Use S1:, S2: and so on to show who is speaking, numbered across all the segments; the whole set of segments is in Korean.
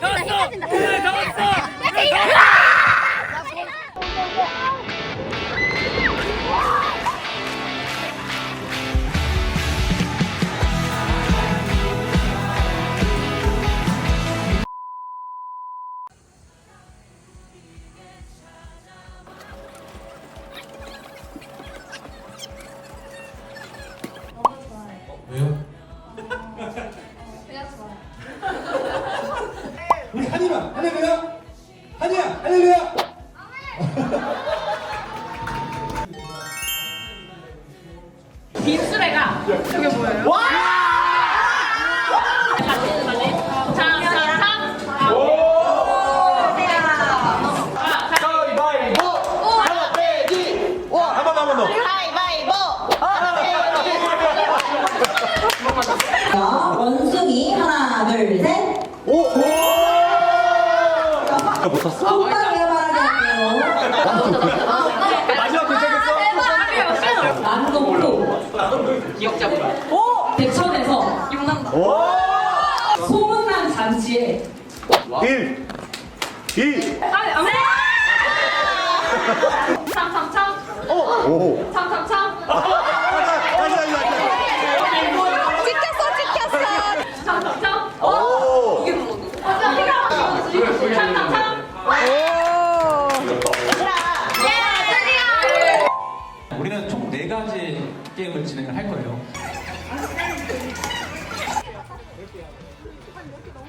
S1: 나왔어. 그래 나왔어.
S2: 왜요? 할렐루야
S3: 빈수레가 저게 뭐예요? 와!
S2: 가위바위보 하나 빼기 한번 더, 한번 더
S4: 자, 원숭이 하나 둘 셋.
S2: 오! 오! 못 탔어?
S4: 똑바르게 말하게요.
S2: 마지막 도착했어?
S4: 남동포
S3: 기억자분.
S4: 대천에서
S2: 오!
S4: 소문난 잔치에
S2: 1 2
S3: 참참참.
S2: 오!
S3: 참참참.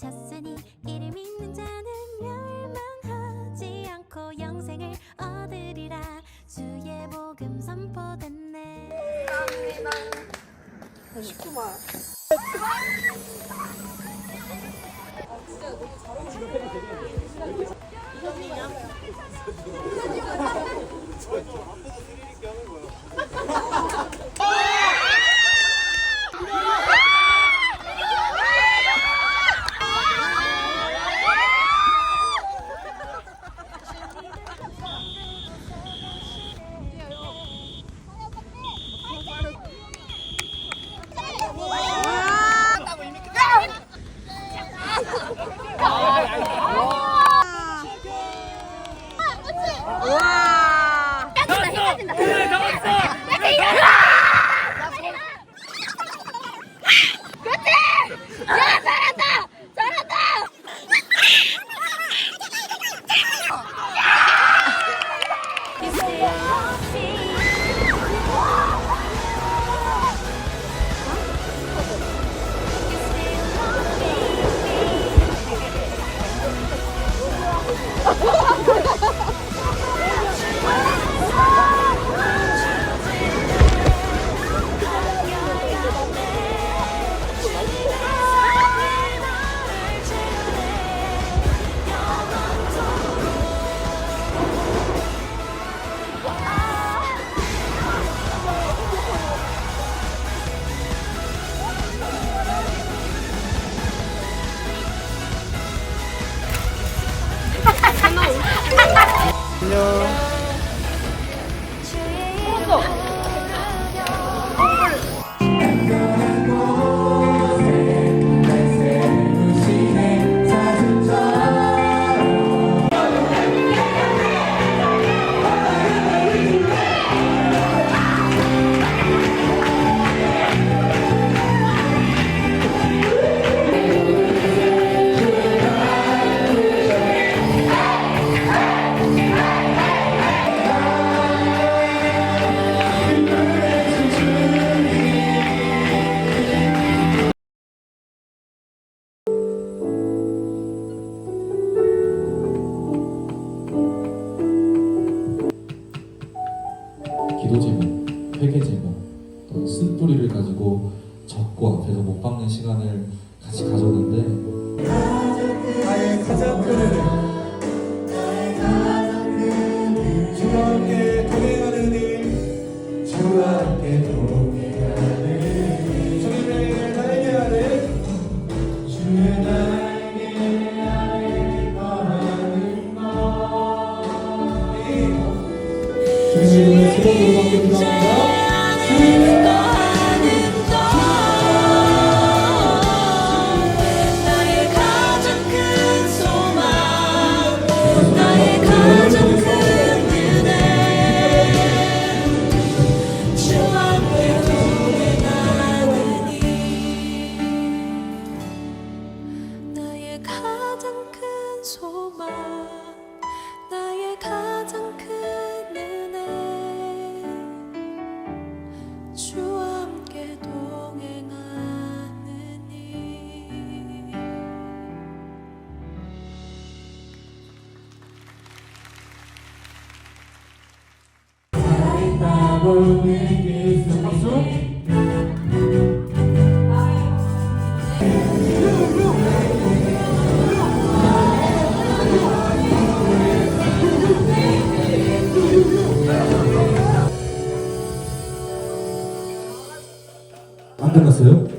S5: 주셨으니 이를 믿는 자는 멸망하지 않고 영생을 얻으리라. 주의 복음 선포됐네.
S1: 나왔 어.
S6: 가지고 적고 앞에서 못 박는 시간을 같이 가졌는데
S5: 나의 가장 큰 주님의 수고로 감사합니다. 안 끝났어요?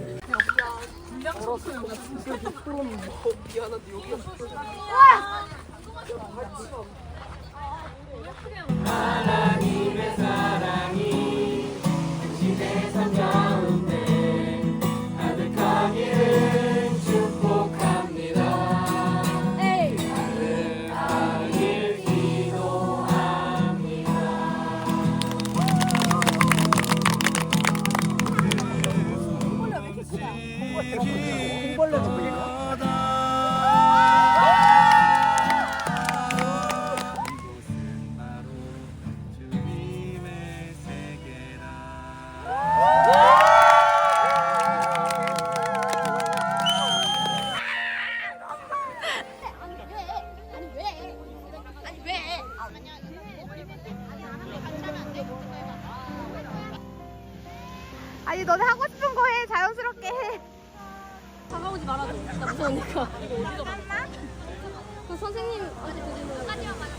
S2: 말아줘. 나 무서우니까. 이거 어디서 봤어? 그 선생님한테 드리는 거.